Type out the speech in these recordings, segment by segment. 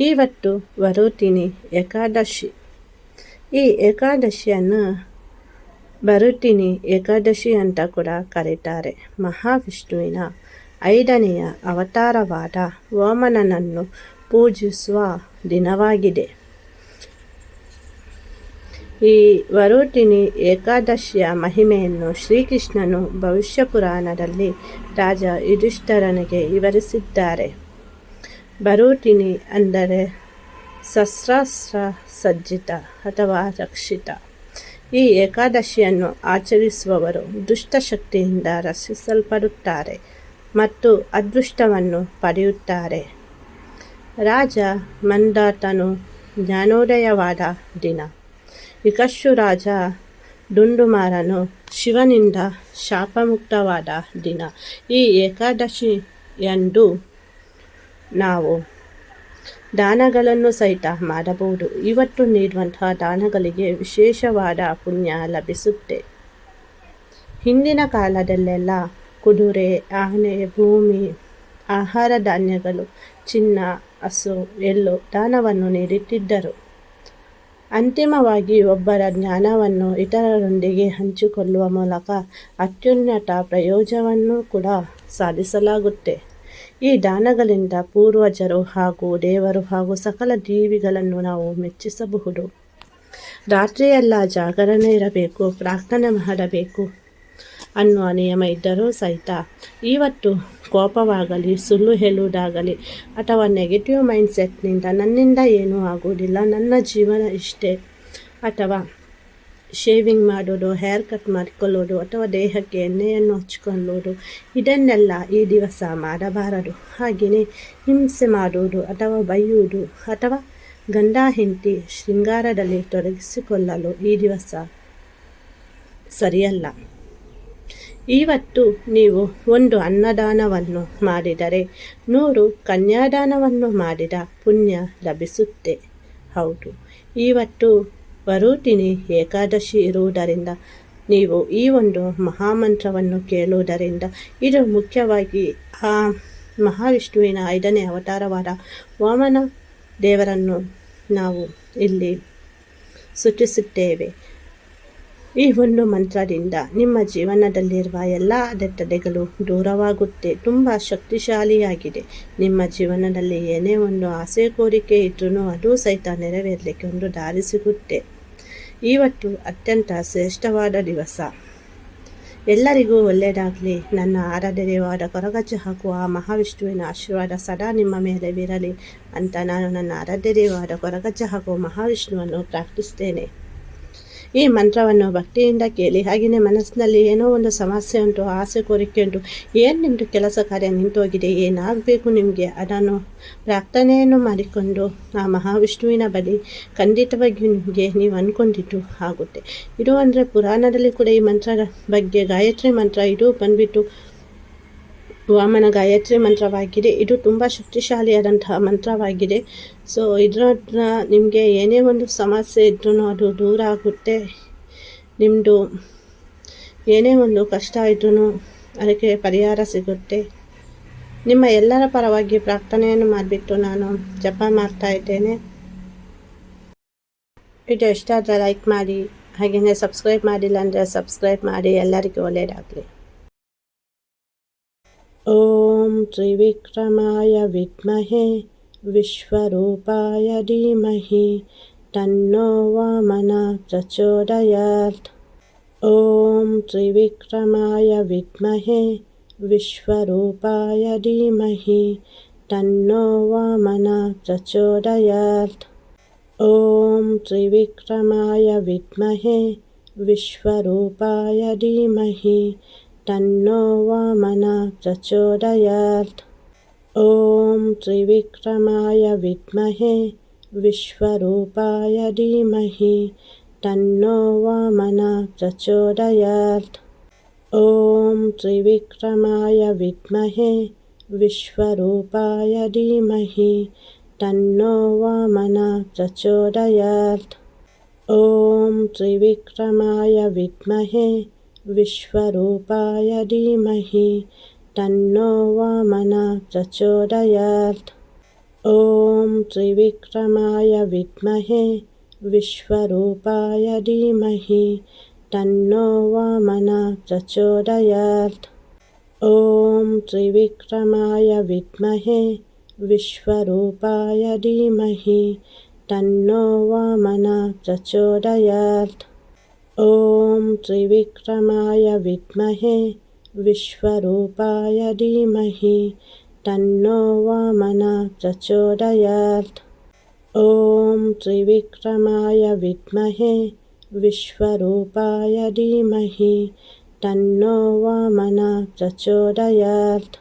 ಇವತ್ತು ವರುತಿನಿ ಏಕಾದಶಿ. ಈ ಏಕಾದಶಿಯನ್ನು ಬರುತಿನಿ ಏಕಾದಶಿ ಅಂತ ಕೂಡ ಕರೀತಾರೆ. ಮಹಾವಿಷ್ಣುವಿನ ಐದನೆಯ ಅವತಾರವಾದ ವಾಮನನನ್ನು ಪೂಜಿಸುವ ದಿನವಾಗಿದೆ. ಈ ವರುಟಿನಿ ಏಕಾದಶಿಯ ಮಹಿಮೆಯನ್ನು ಶ್ರೀಕೃಷ್ಣನು ಭವಿಷ್ಯ ಪುರಾಣದಲ್ಲಿ ರಾಜ ಯುಧಿಷ್ಠರನಿಗೆ ವಿವರಿಸಿದ್ದಾರೆ. ಬರೂಟಿನಿ ಅಂದರೆ ಶಸ್ತ್ರಾಸ್ತ್ರ ಸಜ್ಜಿತ ಅಥವಾ ರಕ್ಷಿತ. ಈ ಏಕಾದಶಿಯನ್ನು ಆಚರಿಸುವವರು ದುಷ್ಟಶಕ್ತಿಯಿಂದ ರಕ್ಷಿಸಲ್ಪಡುತ್ತಾರೆ ಮತ್ತು ಅದೃಷ್ಟವನ್ನು ಪಡೆಯುತ್ತಾರೆ. ರಾಜ ಮಂದಾತನು ಜ್ಞಾನೋದಯವಾದ ದಿನ. ವಿಕಶು ರಾಜ ಡುಂಡುಮಾರನು ಶಿವನಿಂದ ಶಾಪಮುಕ್ತವಾದ ದಿನ. ಈ ಏಕಾದಶಿಯಂದು ನಾವು ದಾನಗಳನ್ನು ಸಹಿತ ಮಾಡಬಹುದು. ಇವತ್ತು ನೀಡುವಂತಹ ದಾನಗಳಿಗೆ ವಿಶೇಷವಾದ ಪುಣ್ಯ ಲಭಿಸುತ್ತೆ. ಹಿಂದಿನ ಕಾಲದಲ್ಲೆಲ್ಲ ಕುದುರೆ, ಆನೆ, ಭೂಮಿ, ಆಹಾರ ಧಾನ್ಯಗಳು, ಚಿನ್ನ, ಹಸು ಎಲ್ಲೋ ದಾನವನ್ನು ನೀಡುತ್ತಿದ್ದರು. ಅಂತಿಮವಾಗಿ ಒಬ್ಬರ ಜ್ಞಾನವನ್ನು ಇತರರೊಂದಿಗೆ ಹಂಚಿಕೊಳ್ಳುವ ಮೂಲಕ ಅತ್ಯುನ್ನತ ಪ್ರಯೋಜನವನ್ನು ಕೂಡ ಸಾಧಿಸಲಾಗುತ್ತೆ. ಈ ದಾನಗಳಿಂದ ಪೂರ್ವಜರು ಹಾಗೂ ದೇವರು ಹಾಗೂ ಸಕಲ ಜೀವಿಗಳನ್ನು ನಾವು ಮೆಚ್ಚಿಸಬಹುದು. ರಾತ್ರಿಯೆಲ್ಲ ಜಾಗರಣೆ ಇರಬೇಕು, ಪ್ರಾರ್ಥನೆ ಮಾಡಬೇಕು ಅನ್ನುವ ನಿಯಮ ಇದ್ದರೂ ಸಹಿತ ಇವತ್ತು ಕೋಪವಾಗಲಿ, ಸುಳ್ಳು ಹೇಳುವುದಾಗಲಿ ಅಥವಾ ನೆಗೆಟಿವ್ ಮೈಂಡ್ಸೆಟ್ನಿಂದ ನನ್ನಿಂದ ಏನೂ ಆಗುವುದಿಲ್ಲ, ನನ್ನ ಜೀವನ ಇಷ್ಟೇ ಅಥವಾ ಶೇವಿಂಗ್ ಮಾಡೋದು ಹೇರ್ ಕಟ್ ಮಾಡಿಕೊಳ್ಳೋದು ಅಥವಾ ದೇಹಕ್ಕೆ ಎಣ್ಣೆಯನ್ನು ಹಚ್ಕೊಳ್ಳೋದು, ಇದನ್ನೆಲ್ಲ ಈ ದಿವಸ ಮಾಡಬಾರದು. ಹಾಗೆಯೇ ಹಿಂಸೆ ಮಾಡುವುದು ಅಥವಾ ಬೈಯುವುದು ಅಥವಾ ಗಂಡ, ಹೆಂಡತಿ ಶೃಂಗಾರದಲ್ಲಿ ತೊಡಗಿಸಿಕೊಳ್ಳಲು ಈ ದಿವಸ ಸರಿಯಲ್ಲ. ಇವತ್ತು ನೀವು ಒಂದು ಅನ್ನದಾನವನ್ನು ಮಾಡಿದರೆ ನೂರು ಕನ್ಯಾದಾನವನ್ನು ಮಾಡಿದ ಪುಣ್ಯ ಲಭಿಸುತ್ತೆ. ಹೌದು. ಇವತ್ತು ವರುತಿನಿ ಏಕಾದಶಿ ಇರುವುದರಿಂದ. ನೀವು ಈ ಒಂದು ಮಹಾಮಂತ್ರವನ್ನು ಕೇಳುವುದರಿಂದ ಇದು ಮುಖ್ಯವಾಗಿ ಆ ಮಹಾವಿಷ್ಣುವಿನ ಐದನೇ ಅವತಾರವಾದ ವಾಮನ ದೇವರನ್ನು ನಾವು ಇಲ್ಲಿ ಸೂಚಿಸುತ್ತೇವೆ. ಈ ಒಂದು ಮಂತ್ರದಿಂದ ನಿಮ್ಮ ಜೀವನದಲ್ಲಿರುವ ಎಲ್ಲ ಅಡೆತಡೆಗಳು ದೂರವಾಗುತ್ತೆ. ತುಂಬ ಶಕ್ತಿಶಾಲಿಯಾಗಿದೆ. ನಿಮ್ಮ ಜೀವನದಲ್ಲಿ ಏನೇ ಒಂದು ಆಸೆ, ಕೋರಿಕೆ ಇದ್ರೂ ಅದು ಸಹಿತ ನೆರವೇರಲಿಕ್ಕೆ ಒಂದು ದಾರಿ ಸಿಗುತ್ತೆ. ಇವತ್ತು ಅತ್ಯಂತ ಶ್ರೇಷ್ಠವಾದ ದಿವಸ. ಎಲ್ಲರಿಗೂ ಒಳ್ಳೆಯದಾಗಲಿ. ನನ್ನ ಆರಾಧನೆಯವಾದ ಕೊರಗಜ್ಜೆ ಹಾಕುವ ಮಹಾವಿಷ್ಣುವಿನ ಆಶೀರ್ವಾದ ಸದಾ ನಿಮ್ಮ ಮೇಲೆ ಬೀರಲಿ ಅಂತ ನಾನು ನನ್ನ ಆರಾಧನೆಯವಾದ ಕೊರಗಜ್ಜೆ ಹಾಕುವ ಮಹಾವಿಷ್ಣುವನ್ನು ಪ್ರಾರ್ಥಿಸ್ತೇನೆ. ಈ ಮಂತ್ರವನ್ನು ಭಕ್ತಿಯಿಂದ ಕೇಳಿ ಹಾಗೆಯೇ ಮನಸ್ಸಿನಲ್ಲಿ ಏನೋ ಒಂದು ಸಮಸ್ಯೆ ಉಂಟು, ಆಸೆ, ಕೋರಿಕೆ ಉಂಟು, ಏನು ನಿಮ್ಮದು ಕೆಲಸ ಕಾರ್ಯ ನಿಂತೋಗಿದೆ ಏನಾಗಬೇಕು ನಿಮಗೆ? ಅದನ್ನು ಪ್ರಾರ್ಥನೆಯನ್ನು ಮಾಡಿಕೊಂಡು ಆ ಮಹಾವಿಷ್ಣುವಿನ ಬಳಿ ಖಂಡಿತವಾಗಿಯೂ ನಿಮಗೆ ನೀವು ಅಂದ್ಕೊಂಡಿದ್ದು ಆಗುತ್ತೆ. ಇದು ಅಂದರೆ ಪುರಾಣದಲ್ಲಿ ಕೂಡ ಈ ಮಂತ್ರದ ಬಗ್ಗೆ ಗಾಯತ್ರಿ ಮಂತ್ರ ಇದು ಬಂದ್ಬಿಟ್ಟು ವಾಮನ ಗಾಯತ್ರಿ ಮಂತ್ರವಾಗಿದೆ. ಇದು ತುಂಬ ಶಕ್ತಿಶಾಲಿಯಾದಂತಹ ಮಂತ್ರವಾಗಿದೆ. ಸೊ ಇದರ ನಿಮಗೆ ಏನೇ ಒಂದು ಸಮಸ್ಯೆ ಇದ್ರೂ ಅದು ದೂರ ಆಗುತ್ತೆ. ನಿಮ್ಮದು ಏನೇ ಒಂದು ಕಷ್ಟ ಇದ್ರೂ ಅದಕ್ಕೆ ಪರಿಹಾರ ಸಿಗುತ್ತೆ. ನಿಮ್ಮ ಎಲ್ಲರ ಪರವಾಗಿ ಪ್ರಾರ್ಥನೆಯನ್ನು ಮಾಡಿಬಿಟ್ಟು ನಾನು ಜಪ ಮಾಡ್ತಾ ಇದ್ದೇನೆ. ಇದು ಆದರೆ ಲೈಕ್ ಮಾಡಿ ಹಾಗೆಯೇ ಸಬ್ಸ್ಕ್ರೈಬ್ ಮಾಡಿಲ್ಲ ಅಂದರೆ ಸಬ್ಸ್ಕ್ರೈಬ್ ಮಾಡಿ. ಎಲ್ಲರಿಗೂ ಒಳ್ಳೆಯದಾಗಲಿ ॐ त्रिविक्रमाय विद्महे, विश्वरूपाय धीमहि, तन्नो वामना प्रचोदयात्। ॐ त्रिविक्रमाय विद्महे, विश्वरूपाय धीमहि, तन्नो वामना प्रचोदयात्। ॐ त्रिविक्रमाय विद्महे, विश्वरूपाय धीमहि तन्नो वामन प्रचोदयात्। ॐ त्रिविक्रमाय विद्महे, विश्वरूपाय धीमहि तन्नो वामन प्रचोदयात्। ॐ त्रिविक्रमाय विद्महे, विश्वरूपाय धीमहि तन्नो वामन प्रचोदयात्। ॐ त्रिविक्रमाय विद्महे विश्वरूपाय धीमहि तन्नो वामनः प्रचोदयात् ॐ त्रिविक्रमाय विद्महे विश्वरूपाय धीमहि तन्नो वामनः प्रचोदयात् ॐ त्रिविक्रमाय विद्महे विश्वरूपाय धीमहि तन्नो वामनः प्रचोदयात् ॐ त्रिविक्रमाय विद्महे विश्वरूपाय धीमहि तन्नो वामन प्रचोदयात् ॐ त्रिविक्रमाय विद्महे विश्वरूपाय धीमहि तन्नो वामन प्रचोदयात्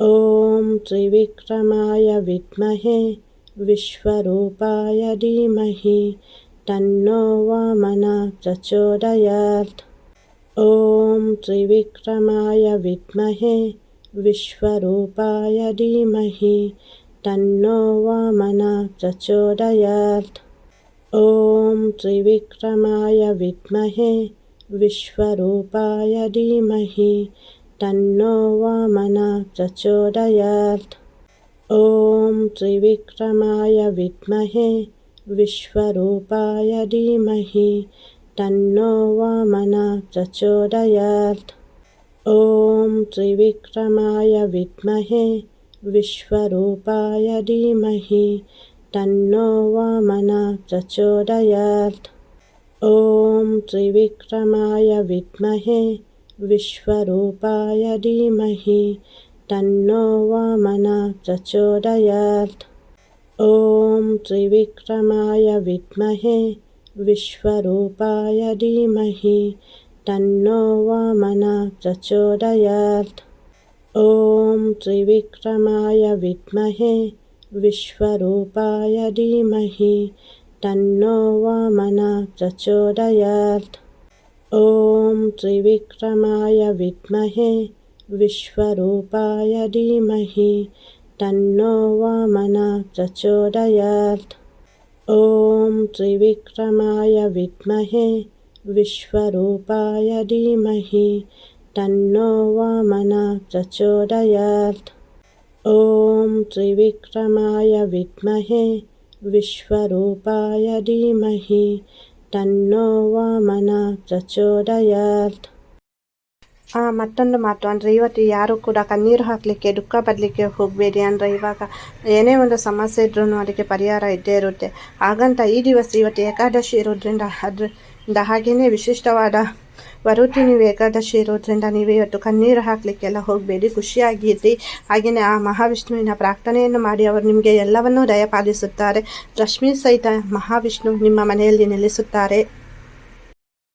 ॐ त्रिविक्रमाय विद्महे विश्वरूपाय धीमहि तन्नो वामन प्रचोदयात् ॐ त्रिविक्रमाय विद्महे, विश्वरूपाय धीमहि। तन्नो वामन प्रचोदयात् ॐ त्रिविक्रमाय विद्महे, विश्वरूपाय धीमहि। तन्नो वामन प्रचोदयात् ॐ त्रिविक्रमाय विद्महे विश्वरूपाय धीमहि तन्नो वामन प्रचोदयात् ॐ त्रिविक्रमाय विद्महे विश्वरूपाय धीमहि तन्नो वामन प्रचोदयात् ॐ त्रिविक्रमाय विद्महे विश्वरूपाय धीमहि तन्नो वामन प्रचोदयात् ఓం త్రివిక్రమాయ విద్మహే విశ్వరూపాయ ధీమహి తన్నో వామన ప్రచోదయాత్ ఓం త్రివిక్రమాయ విద్మహే విశ్వరూపాయ ధీమహి తన్నో వామన ప్రచోదయాత్ ఓం త్రివిక్రమాయ విద్మహే విశ్వరూపాయ ధీమహి तन्नो वामनः प्रचोदयात् ॐ त्रिविक्रमाय विद्महे विश्वरूपाय धीमहि तन्नो वामनः प्रचोदयात् ॐ त्रिविक्रमाय विद्महे विश्वरूपाय धीमहि तन्नो वामनः प्रचोदयात् ಮತ್ತೊಂದು ಮಾತು. ಅಂದರೆ ಇವತ್ತು ಯಾರು ಕೂಡ ಕಣ್ಣೀರು ಹಾಕಲಿಕ್ಕೆ, ದುಃಖ ಬರಲಿಕ್ಕೆ ಹೋಗಬೇಡಿ. ಅಂದರೆ ಇವಾಗ ಏನೇ ಒಂದು ಸಮಸ್ಯೆ ಇದ್ರೂ ಅದಕ್ಕೆ ಪರಿಹಾರ ಇದ್ದೇ ಇರುತ್ತೆ. ಹಾಗಂತ ಈ ದಿವಸ ಇವತ್ತು ಏಕಾದಶಿ ಇರೋದ್ರಿಂದ ಅದರಿಂದ ಹಾಗೆಯೇ ವಿಶಿಷ್ಟವಾದ ವರುತಿ ನೀವು ಏಕಾದಶಿ ಇರೋದ್ರಿಂದ ನೀವು ಇವತ್ತು ಕಣ್ಣೀರು ಹಾಕಲಿಕ್ಕೆಲ್ಲ ಹೋಗಬೇಡಿ. ಖುಷಿಯಾಗಿರಿ ಹಾಗೆಯೇ ಆ ಮಹಾವಿಷ್ಣುವಿನ ಪ್ರಾರ್ಥನೆಯನ್ನು ಮಾಡಿ ಅವರು ನಿಮಗೆ ಎಲ್ಲವನ್ನೂ ದಯಪಾಲಿಸುತ್ತಾರೆ. ರಶ್ಮಿ ಸಹಿತ ಮಹಾವಿಷ್ಣು ನಿಮ್ಮ ಮನೆಯಲ್ಲಿ ನೆಲೆಸುತ್ತಾರೆ.